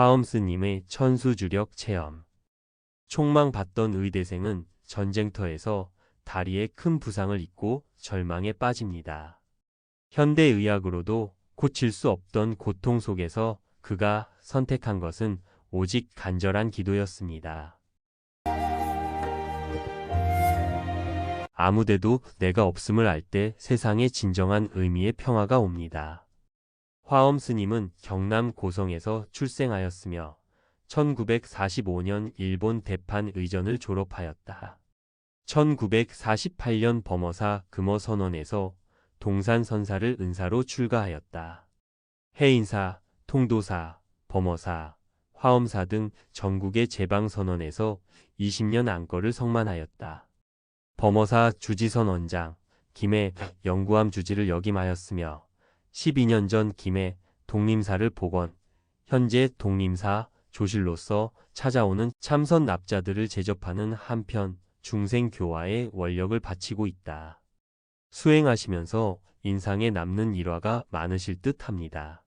화엄 스님의 천수주력 체험. 총망받던 의대생은 전쟁터에서 다리에 큰 부상을 입고 절망에 빠집니다. 현대의학으로도 고칠 수 없던 고통 속에서 그가 선택한 것은 오직 간절한 기도였습니다. 아무데도 내가 없음을 알 때 세상에 진정한 의미의 평화가 옵니다. 화엄 스님은 경남 고성에서 출생하였으며 1945년 일본 대판 의전을 졸업하였다. 1948년 범어사 금어선원에서 동산선사를 은사로 출가하였다. 해인사, 통도사, 범어사, 화엄사 등 전국의 제방선원에서 20년 안거를 성만하였다. 범어사 주지선 원장, 김해 영구함 주지를 역임하였으며 12년 전 김해 독림사를 복원, 현재 독림사 조실로서 찾아오는 참선 납자들을 제접하는 한편 중생교화에 원력을 바치고 있다. 수행하시면서 인상에 남는 일화가 많으실 듯 합니다.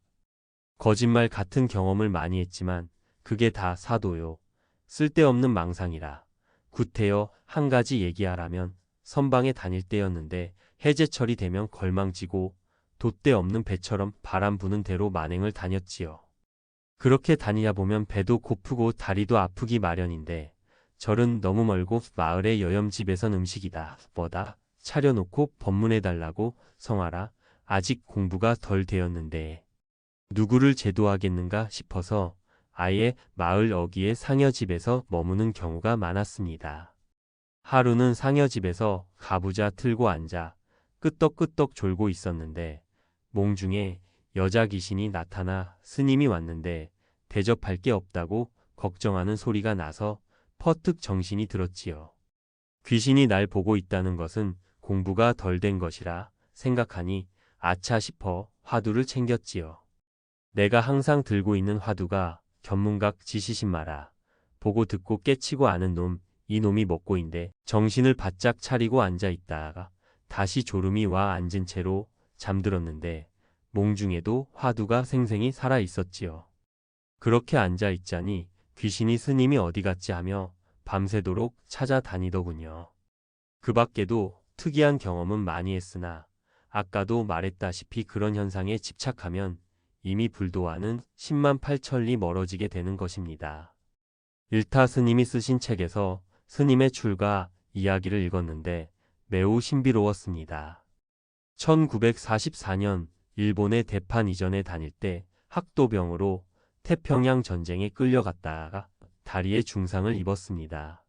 거짓말 같은 경험을 많이 했지만 그게 다 사도요. 쓸데없는 망상이라. 구태여 한 가지 얘기하라면 선방에 다닐 때였는데 해제철이 되면 걸망지고 돛대 없는 배처럼 바람 부는 대로 만행을 다녔지요. 그렇게 다니다 보면 배도 고프고 다리도 아프기 마련인데 절은 너무 멀고 마을의 여염집에선 음식이다. 뭐다. 차려놓고 법문해달라고 성하라. 아직 공부가 덜 되었는데 누구를 제도하겠는가 싶어서 아예 마을 어귀의 상여집에서 머무는 경우가 많았습니다. 하루는 상여집에서 가부좌 틀고 앉아 끄떡끄떡 졸고 있었는데 몽중에 여자 귀신이 나타나 스님이 왔는데 대접할 게 없다고 걱정하는 소리가 나서 퍼뜩 정신이 들었지요. 귀신이 날 보고 있다는 것은 공부가 덜 된 것이라 생각하니 아차 싶어 화두를 챙겼지요. 내가 항상 들고 있는 화두가 견문각 지시신 마라. 보고 듣고 깨치고 아는 놈, 이 놈이 먹고인데 정신을 바짝 차리고 앉아 있다가 다시 졸음이 와 앉은 채로 잠들었는데 몽중에도 화두가 생생히 살아 있었지요. 그렇게 앉아 있자니 귀신이 스님이 어디 갔지 하며 밤새도록 찾아다니더군요. 그 밖에도 특이한 경험은 많이 했으나 아까도 말했다시피 그런 현상에 집착하면 이미 불도와는 10만 8천리 멀어지게 되는 것입니다. 일타 스님이 쓰신 책에서 스님의 출가 이야기를 읽었는데 매우 신비로웠습니다. 1944년 일본의 대판 이전에 다닐 때 학도병으로 태평양 전쟁에 끌려갔다가 다리에 중상을 입었습니다.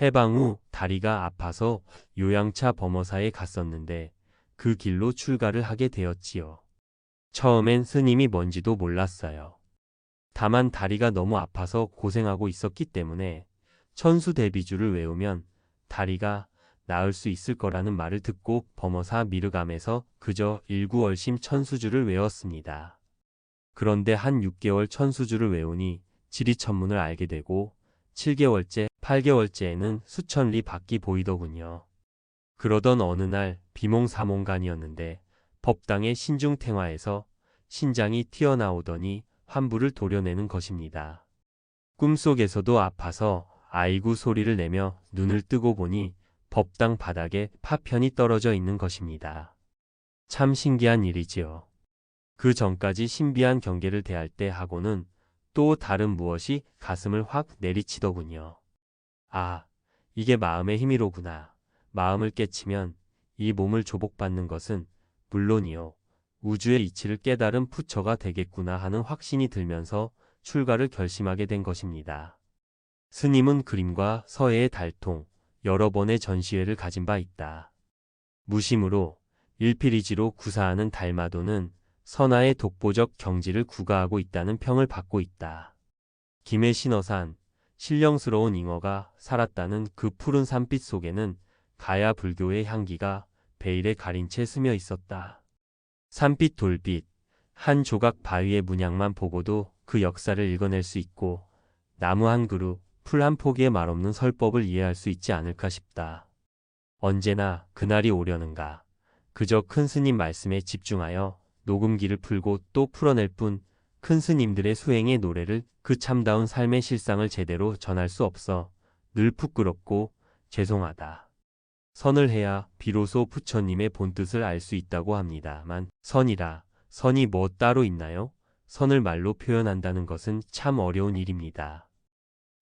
해방 후 다리가 아파서 요양차 범어사에 갔었는데 그 길로 출가를 하게 되었지요. 처음엔 스님이 뭔지도 몰랐어요. 다만 다리가 너무 아파서 고생하고 있었기 때문에 천수대비주를 외우면 다리가 나을 수 있을 거라는 말을 듣고 범어사 미르감에서 그저 일구월심 천수주를 외웠습니다. 그런데 한 6개월 천수주를 외우니 지리천문을 알게 되고 7개월째, 8개월째에는 수천리 밖이 보이더군요. 그러던 어느 날 비몽사몽간이었는데 법당의 신중탱화에서 신장이 튀어나오더니 환부를 도려내는 것입니다. 꿈속에서도 아파서 아이구 소리를 내며 눈을 뜨고 보니 법당 바닥에 파편이 떨어져 있는 것입니다. 참 신기한 일이지요. 그 전까지 신비한 경계를 대할 때 하고는 또 다른 무엇이 가슴을 확 내리치더군요. 아, 이게 마음의 힘이로구나. 마음을 깨치면 이 몸을 조복받는 것은 물론이요. 우주의 이치를 깨달은 부처가 되겠구나 하는 확신이 들면서 출가를 결심하게 된 것입니다. 스님은 그림과 서예의 달통, 여러 번의 전시회를 가진 바 있다. 무심으로 일필이지로 구사하는 달마도는 선하의 독보적 경지를 구가하고 있다는 평을 받고 있다. 김해 신어산, 신령스러운 잉어가 살았다는 그 푸른 산빛 속에는 가야 불교의 향기가 베일에 가린 채 스며 있었다. 산빛 돌빛, 한 조각 바위의 문양만 보고도 그 역사를 읽어낼 수 있고 나무 한 그루, 풀 한 포기의 말없는 설법을 이해할 수 있지 않을까 싶다. 언제나 그날이 오려는가. 그저 큰 스님 말씀에 집중하여 녹음기를 풀고 또 풀어낼 뿐 큰 스님들의 수행의 노래를 그 참다운 삶의 실상을 제대로 전할 수 없어 늘 부끄럽고 죄송하다. 선을 해야 비로소 부처님의 본뜻을 알 수 있다고 합니다만 선이라 선이 뭐 따로 있나요? 선을 말로 표현한다는 것은 참 어려운 일입니다.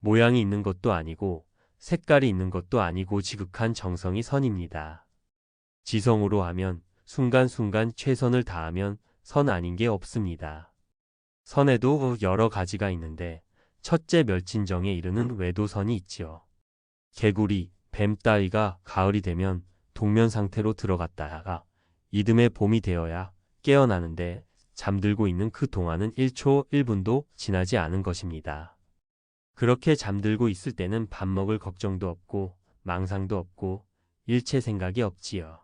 모양이 있는 것도 아니고 색깔이 있는 것도 아니고 지극한 정성이 선입니다. 지성으로 하면 순간순간 최선을 다하면 선 아닌 게 없습니다. 선에도 여러 가지가 있는데 첫째 멸진정에 이르는 외도선이 있지요. 개구리, 뱀 따위가 가을이 되면 동면 상태로 들어갔다가 이듬해 봄이 되어야 깨어나는데 잠들고 있는 그 동안은 1초 1분도 지나지 않은 것입니다. 그렇게 잠들고 있을 때는 밥 먹을 걱정도 없고 망상도 없고 일체 생각이 없지요.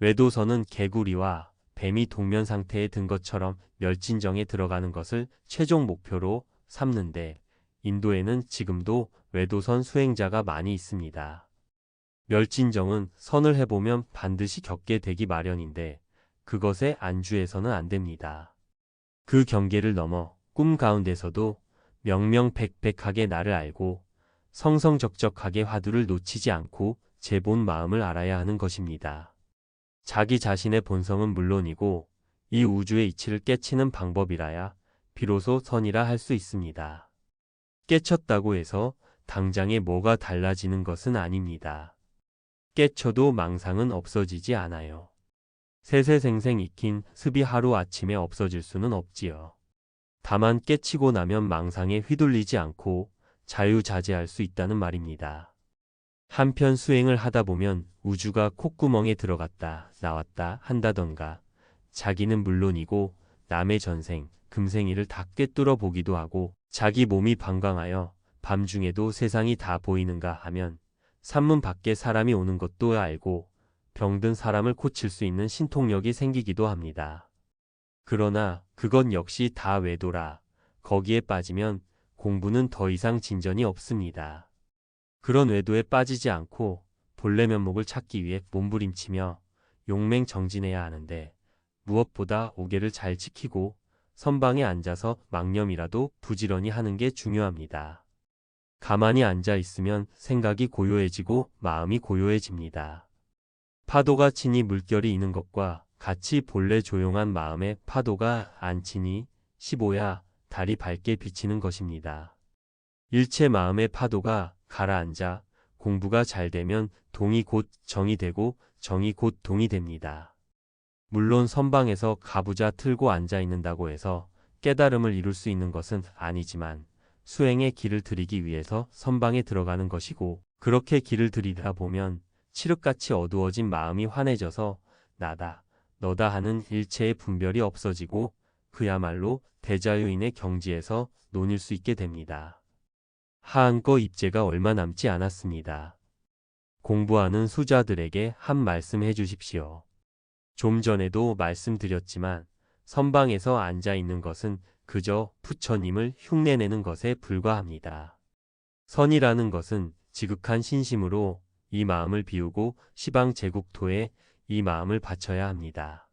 외도선은 개구리와 뱀이 동면 상태에 든 것처럼 멸진정에 들어가는 것을 최종 목표로 삼는데 인도에는 지금도 외도선 수행자가 많이 있습니다. 멸진정은 선을 해보면 반드시 겪게 되기 마련인데 그것에 안주해서는 안 됩니다. 그 경계를 넘어 꿈 가운데서도 명명백백하게 나를 알고 성성적적하게 화두를 놓치지 않고 제 본 마음을 알아야 하는 것입니다. 자기 자신의 본성은 물론이고 이 우주의 이치를 깨치는 방법이라야 비로소 선이라 할 수 있습니다. 깨쳤다고 해서 당장에 뭐가 달라지는 것은 아닙니다. 깨쳐도 망상은 없어지지 않아요. 세세생생 익힌 습이 하루 아침에 없어질 수는 없지요. 다만 깨치고 나면 망상에 휘둘리지 않고 자유자재할 수 있다는 말입니다. 한편 수행을 하다 보면 우주가 콧구멍에 들어갔다 나왔다 한다던가 자기는 물론이고 남의 전생, 금생일을 다 꿰뚫어 보기도 하고 자기 몸이 방광하여 밤중에도 세상이 다 보이는가 하면 산문 밖에 사람이 오는 것도 알고 병든 사람을 고칠 수 있는 신통력이 생기기도 합니다. 그러나 그건 역시 다 외도라 거기에 빠지면 공부는 더 이상 진전이 없습니다. 그런 외도에 빠지지 않고 본래 면목을 찾기 위해 몸부림치며 용맹 정진해야 하는데 무엇보다 오개를 잘 지키고 선방에 앉아서 망념이라도 부지런히 하는 게 중요합니다. 가만히 앉아 있으면 생각이 고요해지고 마음이 고요해집니다. 파도가 치니 물결이 있는 것과 같이 본래 조용한 마음에 파도가 안 치니 15야 달이 밝게 비치는 것입니다. 일체 마음의 파도가 가라앉아 공부가 잘 되면 동이 곧 정이 되고 정이 곧 동이 됩니다. 물론 선방에서 가부좌 틀고 앉아 있는다고 해서 깨달음을 이룰 수 있는 것은 아니지만 수행의 길을 들이기 위해서 선방에 들어가는 것이고 그렇게 길을 들이다 보면 칠흑같이 어두워진 마음이 환해져서 나다, 너다 하는 일체의 분별이 없어지고 그야말로 대자유인의 경지에서 논일 수 있게 됩니다. 하한거 입제가 얼마 남지 않았습니다. 공부하는 수자들에게 한 말씀 해주십시오. 좀 전에도 말씀드렸지만 선방에서 앉아 있는 것은 그저 부처님을 흉내내는 것에 불과합니다. 선이라는 것은 지극한 신심으로 이 마음을 비우고 시방 제국토에 이 마음을 바쳐야 합니다.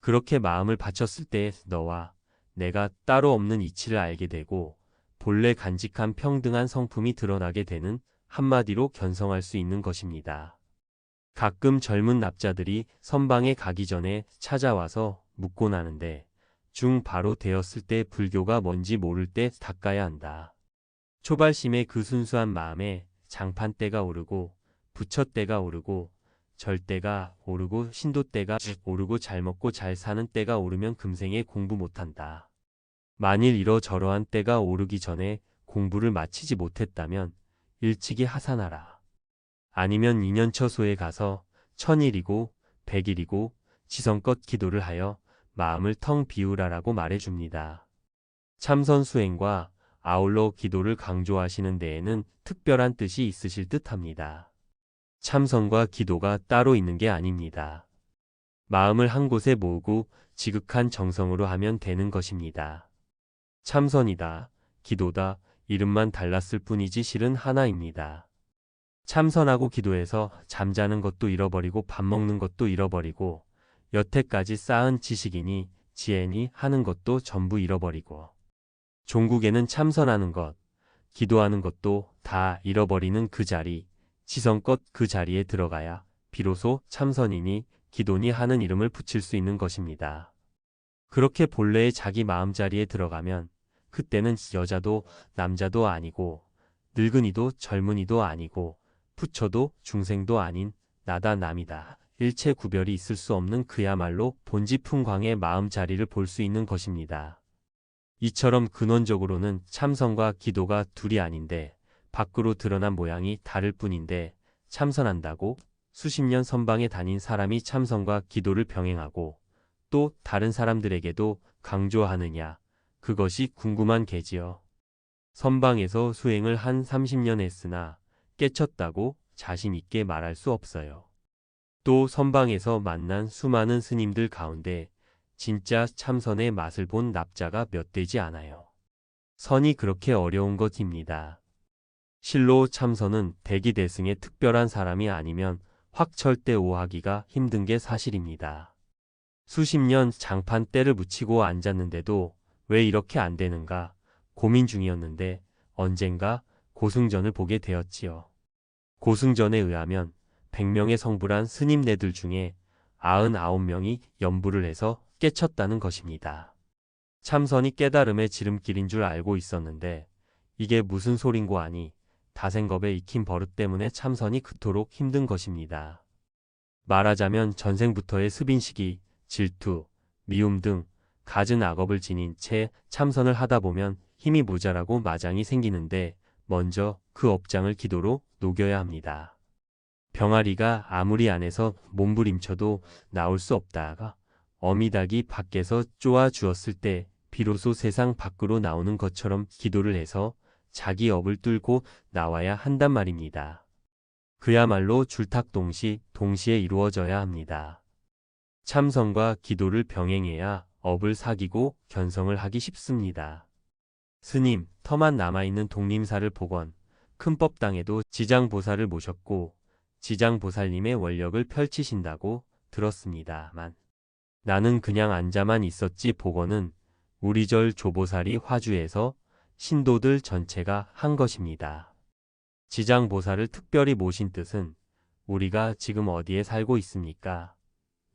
그렇게 마음을 바쳤을 때 너와 내가 따로 없는 이치를 알게 되고 본래 간직한 평등한 성품이 드러나게 되는 한마디로 견성할 수 있는 것입니다. 가끔 젊은 납자들이 선방에 가기 전에 찾아와서 묻곤 하는데 중 바로 되었을 때 불교가 뭔지 모를 때 닦아야 한다. 초발심의 그 순수한 마음에 장판대가 오르고 부처대가 오르고 절대가 오르고 신도대가 오르고 잘 먹고 잘 사는 때가 오르면 금생에 공부 못한다. 만일 이러저러한 때가 오르기 전에 공부를 마치지 못했다면 일찍이 하산하라. 아니면 2년 처소에 가서 천일이고 백일이고 지성껏 기도를 하여 마음을 텅 비우라라고 말해줍니다. 참선 수행과 아울러 기도를 강조하시는 데에는 특별한 뜻이 있으실 듯합니다. 참선과 기도가 따로 있는 게 아닙니다. 마음을 한 곳에 모으고 지극한 정성으로 하면 되는 것입니다. 참선이다, 기도다, 이름만 달랐을 뿐이지 실은 하나입니다. 참선하고 기도해서 잠자는 것도 잃어버리고 밥 먹는 것도 잃어버리고 여태까지 쌓은 지식이니 지혜니 하는 것도 전부 잃어버리고 종국에는 참선하는 것, 기도하는 것도 다 잃어버리는 그 자리, 지성껏 그 자리에 들어가야 비로소 참선이니 기도니 하는 이름을 붙일 수 있는 것입니다. 그렇게 본래의 자기 마음자리에 들어가면 그때는 여자도 남자도 아니고 늙은이도 젊은이도 아니고 부처도 중생도 아닌 나다 남이다. 일체 구별이 있을 수 없는 그야말로 본지 풍광의 마음자리를 볼 수 있는 것입니다. 이처럼 근원적으로는 참선과 기도가 둘이 아닌데 밖으로 드러난 모양이 다를 뿐인데 참선한다고 수십 년 선방에 다닌 사람이 참선과 기도를 병행하고 또 다른 사람들에게도 강조하느냐 그것이 궁금한 게지요. 선방에서 수행을 한 30년 했으나 깨쳤다고 자신 있게 말할 수 없어요. 또 선방에서 만난 수많은 스님들 가운데 진짜 참선의 맛을 본 납자가 몇 되지 않아요. 선이 그렇게 어려운 것입니다. 실로 참선은 대기 대승의 특별한 사람이 아니면 확철대 오하기가 힘든 게 사실입니다. 수십 년 장판 때를 묻히고 앉았는데도 왜 이렇게 안 되는가 고민 중이었는데 언젠가 고승전을 보게 되었지요. 고승전에 의하면 100명의 성불한 스님네들 중에 99명이 연부를 해서 깨쳤다는 것입니다. 참선이 깨달음의 지름길인 줄 알고 있었는데 이게 무슨 소린고 하니 다생겁에 익힌 버릇 때문에 참선이 그토록 힘든 것입니다. 말하자면 전생부터의 습인식이 질투, 미움 등 갖은 악업을 지닌 채 참선을 하다 보면 힘이 모자라고 마장이 생기는데 먼저 그 업장을 기도로 녹여야 합니다. 병아리가 아무리 안에서 몸부림쳐도 나올 수 없다가 어미닭이 밖에서 쪼아 주었을 때 비로소 세상 밖으로 나오는 것처럼 기도를 해서 자기 업을 뚫고 나와야 한단 말입니다. 그야말로 줄탁 동시 동시에 이루어져야 합니다. 참선과 기도를 병행해야 업을 사귀고 견성을 하기 쉽습니다. 스님, 터만 남아있는 독림사를 복원, 큰법당에도 지장보살을 모셨고 지장보살님의 원력을 펼치신다고 들었습니다만 나는 그냥 앉아만 있었지 복원은 우리 절 조보살이 화주에서 신도들 전체가 한 것입니다. 지장보살을 특별히 모신 뜻은 우리가 지금 어디에 살고 있습니까?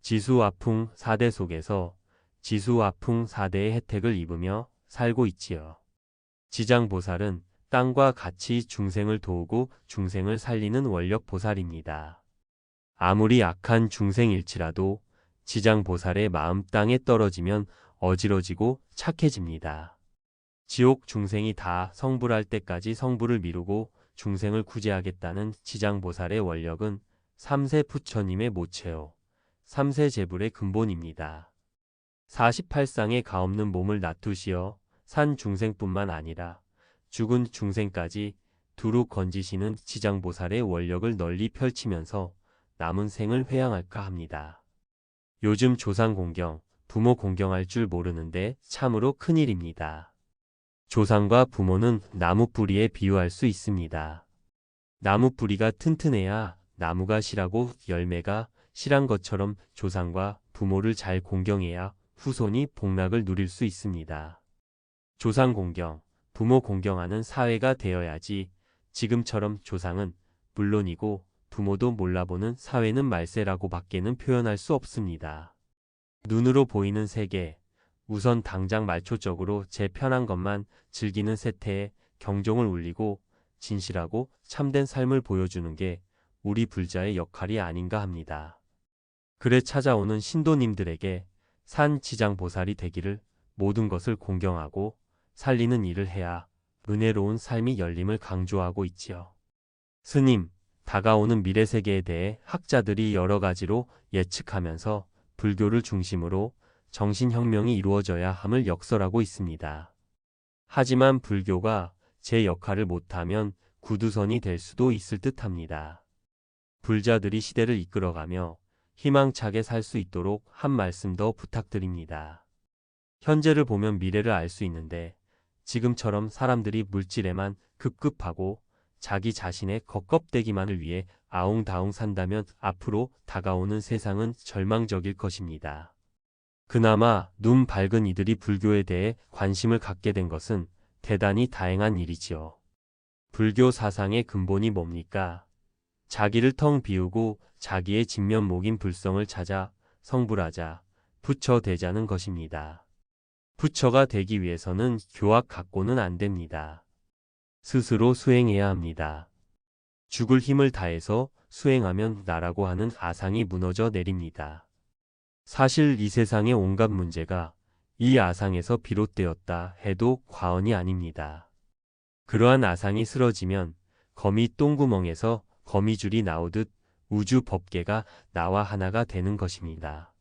지수아풍 사대 속에서 지수아풍 사대의 혜택을 입으며 살고 있지요. 지장보살은 땅과 같이 중생을 도우고 중생을 살리는 원력 보살입니다. 아무리 악한 중생일지라도 지장보살의 마음 땅에 떨어지면 어지러지고 착해집니다. 지옥 중생이 다 성불할 때까지 성불을 미루고 중생을 구제하겠다는 지장보살의 원력은 삼세 부처님의 모체요. 삼세 제불의 근본입니다. 48상의 가없는 몸을 놔두시어 산 중생뿐만 아니라 죽은 중생까지 두루 건지시는 지장보살의 원력을 널리 펼치면서 남은 생을 회양할까 합니다. 요즘 조상 공경, 부모 공경할 줄 모르는데 참으로 큰일입니다. 조상과 부모는 나무 뿌리에 비유할 수 있습니다. 나무 뿌리가 튼튼해야 나무가 실하고 열매가 실한 것처럼 조상과 부모를 잘 공경해야 후손이 복락을 누릴 수 있습니다. 조상 공경, 부모 공경하는 사회가 되어야지 지금처럼 조상은 물론이고 부모도 몰라보는 사회는 말세라고 밖에는 표현할 수 없습니다. 눈으로 보이는 세계, 우선 당장 말초적으로 제 편한 것만 즐기는 세태에 경종을 울리고 진실하고 참된 삶을 보여주는 게 우리 불자의 역할이 아닌가 합니다. 그래 찾아오는 신도님들에게 산 지장 보살이 되기를 모든 것을 공경하고 살리는 일을 해야 은혜로운 삶이 열림을 강조하고 있지요. 스님, 다가오는 미래 세계에 대해 학자들이 여러 가지로 예측하면서 불교를 중심으로 정신혁명이 이루어져야 함을 역설하고 있습니다. 하지만 불교가 제 역할을 못하면 구두선이 될 수도 있을 듯 합니다. 불자들이 시대를 이끌어가며 희망차게 살 수 있도록 한 말씀 더 부탁드립니다. 현재를 보면 미래를 알 수 있는데 지금처럼 사람들이 물질에만 급급하고 자기 자신의 겉껍데기만을 위해 아웅다웅 산다면 앞으로 다가오는 세상은 절망적일 것입니다. 그나마 눈 밝은 이들이 불교에 대해 관심을 갖게 된 것은 대단히 다행한 일이지요. 불교 사상의 근본이 뭡니까? 자기를 텅 비우고 자기의 진면목인 불성을 찾아 성불하자, 부처 되자는 것입니다. 부처가 되기 위해서는 교학 갖고는 안 됩니다. 스스로 수행해야 합니다. 죽을 힘을 다해서 수행하면 나라고 하는 아상이 무너져 내립니다. 사실 이 세상의 온갖 문제가 이 아상에서 비롯되었다 해도 과언이 아닙니다. 그러한 아상이 쓰러지면 거미 똥구멍에서 거미줄이 나오듯 우주 법계가 나와 하나가 되는 것입니다.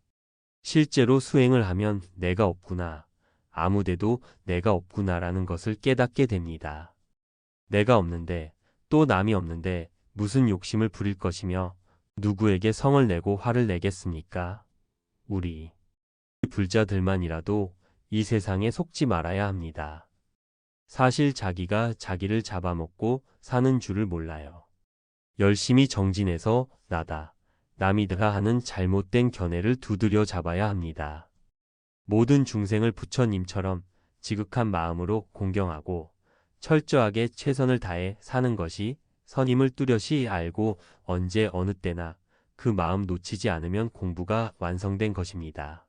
실제로 수행을 하면 내가 없구나, 아무데도 내가 없구나라는 것을 깨닫게 됩니다. 내가 없는데 또 남이 없는데 무슨 욕심을 부릴 것이며 누구에게 성을 내고 화를 내겠습니까? 우리 불자들만이라도 이 세상에 속지 말아야 합니다. 사실 자기가 자기를 잡아먹고 사는 줄을 몰라요. 열심히 정진해서 나다, 남이다 하는 잘못된 견해를 두드려 잡아야 합니다. 모든 중생을 부처님처럼 지극한 마음으로 공경하고 철저하게 최선을 다해 사는 것이 선임을 뚜렷이 알고 언제 어느 때나 그 마음 놓치지 않으면 공부가 완성된 것입니다.